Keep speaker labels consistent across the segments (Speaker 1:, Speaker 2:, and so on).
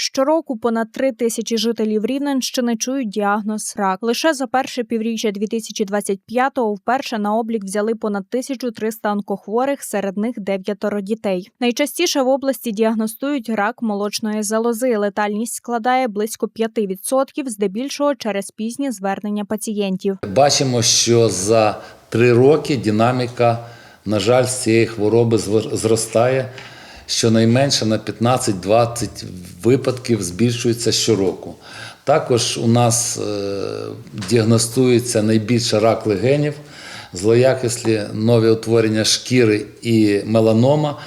Speaker 1: Щороку понад три тисячі жителів Рівненщини чують діагноз рак. Лише за перше півріччя 2025-го вперше на облік взяли понад 1300 онкохворих, серед них дев'ятеро дітей. Найчастіше в області діагностують рак молочної залози. Летальність складає близько 5%, здебільшого через пізні звернення пацієнтів.
Speaker 2: Бачимо, що за три роки динаміка, на жаль, з цієї хвороби зростає. Щонайменше на 15-20 випадків збільшується щороку. Також у нас е, діагностується найбільше рак легенів, злоякіслі нові утворення шкіри і меланома,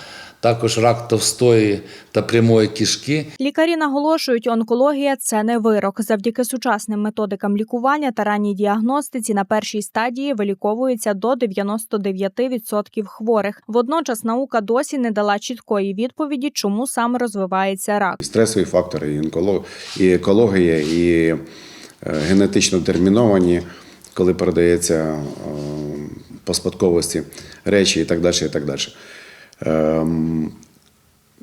Speaker 2: також рак товстої та прямої кишки.
Speaker 1: Лікарі наголошують, онкологія це не вирок. Завдяки сучасним методикам лікування та ранній діагностиці на першій стадії виліковується до 99% хворих. Водночас наука досі не дала чіткої відповіді, чому саме розвивається рак.
Speaker 3: Стресові фактори, і, онколог, і екологія, і е, генетично терміновані, коли передається е, по спадковості речі і так далі. І так далі. Ем,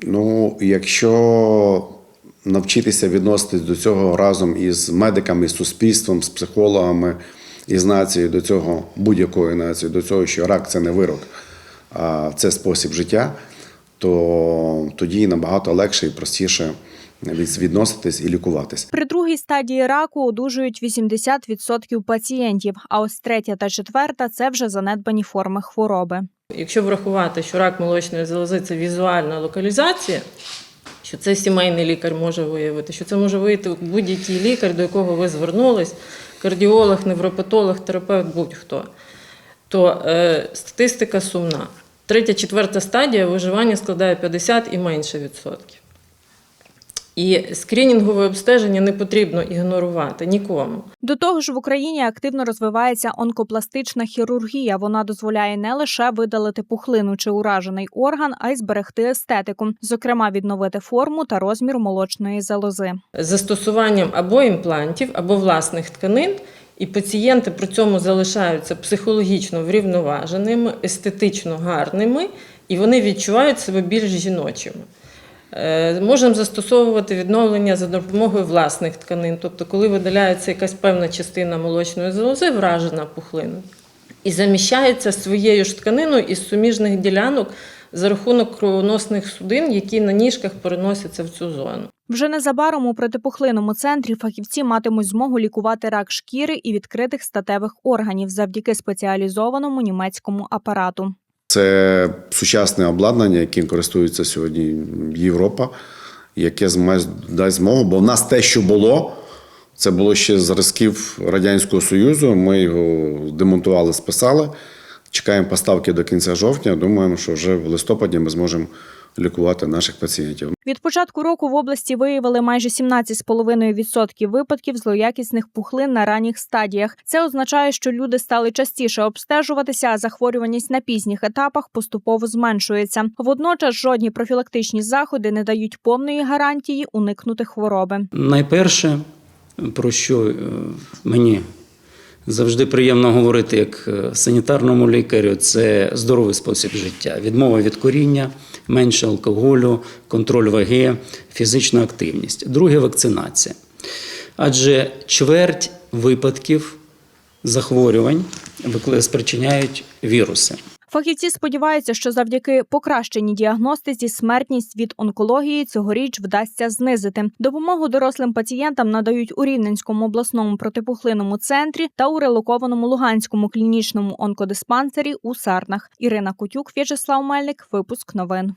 Speaker 3: ну, якщо навчитися відноситись до цього разом із медиками, з суспільством, з психологами, із нацією до цього, будь-якою нацією, до цього, що рак це не вирок, а це спосіб життя, то тоді набагато легше і простіше відноситись і лікуватись.
Speaker 1: При другій стадії раку одужують 80% пацієнтів. А ось третя та четверта це вже занедбані форми хвороби.
Speaker 4: Якщо врахувати, що рак молочної залози це візуальна локалізація, що це сімейний лікар може виявити, що це може виявити будь-який лікар, до якого ви звернулись, кардіолог, невропатолог, терапевт, будь-хто, то е, статистика сумна. Третя, четверта стадія виживання складає 50 і менше відсотків. І скринінгове обстеження не потрібно ігнорувати нікому.
Speaker 1: До того ж, в Україні активно розвивається онкопластична хірургія. Вона дозволяє не лише видалити пухлину чи уражений орган, а й зберегти естетику, зокрема відновити форму та розмір молочної залози.
Speaker 4: застосуванням або імплантів, або власних тканин, і пацієнти при цьому залишаються психологічно врівноваженими, естетично гарними, і вони відчувають себе більш жіночими. Е, Можемо застосовувати відновлення за допомогою власних тканин, тобто, коли видаляється якась певна частина молочної залози, вражена пухлиною, і заміщається своєю ж тканиною із суміжних ділянок за рахунок кровоносних судин, які на ніжках переносяться в цю зону.
Speaker 1: Вже незабаром у протипухлинному центрі фахівці матимуть змогу лікувати рак шкіри і відкритих статевих органів завдяки спеціалізованому німецькому апарату.
Speaker 3: Це сучасне обладнання, яким користується сьогодні Європа, яке дасть змогу, бо в нас те, що було, це було ще зразків Радянського Союзу. Ми його демонтували, списали. Чекаємо поставки до кінця жовтня. Думаємо, що вже в листопаді ми зможемо лікувати наших пацієнтів.
Speaker 1: Від початку року в області виявили майже 17,5% випадків злоякісних пухлин на ранніх стадіях. Це означає, що люди стали частіше обстежуватися, а захворюваність на пізніх етапах поступово зменшується. Водночас жодні профілактичні заходи не дають повної гарантії уникнути хвороби.
Speaker 5: Найперше, про що е, мені завжди приємно говорити як е, санітарному лікарю, це здоровий спосіб життя, відмова від коріння, менше алкоголю, контроль ваги, фізична активність. Друге вакцинація. Адже чверть випадків захворювань спричиняють віруси.
Speaker 1: Фахівці сподіваються, що завдяки покращеній діагностиці смертність від онкології цьогоріч вдасться знизити. Допомогу дорослим пацієнтам надають у Рівненському обласному протипухлинному центрі та у релокованому Луганському клінічному онкодиспансері у Сарнах. Ірина Кутюк, В'ячеслав Мельник. Випуск новин.